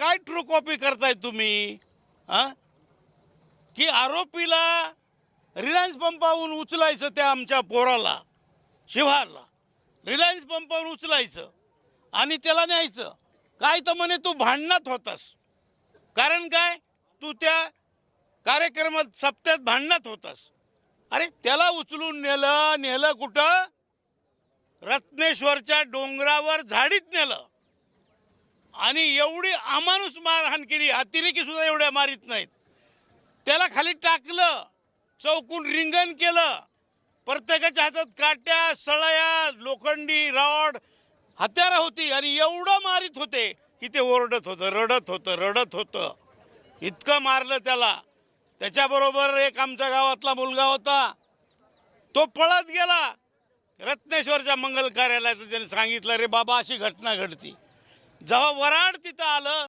काय true copy करताय तुम्ही? हा? की आरोपीला रिलायन्स पंपावरून उचलायचं त्या आमच्या पोराला शिवारला रिलायन्स पंपावर उचलायचं आणि त्याला न्यायचं. काय तर म्हणे तू भांडणात होतास. कारण काय? तू त्या कार्यक्रमात सप्त्यात भांडणात होतास. अरे त्याला उचलून नेलं नेलं कुठं? रत्नेश्वरच्या डोंगरावर झाडीत नेलं. आणि एवढी अमानुष मारहाण केली. अतिरेकी सुद्धा एवढ्या मारीत नाहीत. त्याला खाली टाकलं चौकून रिंगण केलं. प्रत्येकाच्या हातात काट्या सळया लोखंडी रॉड हत्यारं होती आणि एवढं मारित होते की ते ओरडत होतं रडत होतं रडत होतं. इतकं मारलं त्याला. त्याच्याबरोबर एक आमच्या गावातला मुलगा होता. तो पळत गेला. रत्नेश्वरच्या मंगल कार्यालयाचं त्याने सांगितलं रे बाबा अशी घटना घडती. जेव्हा वराड तिथं आलं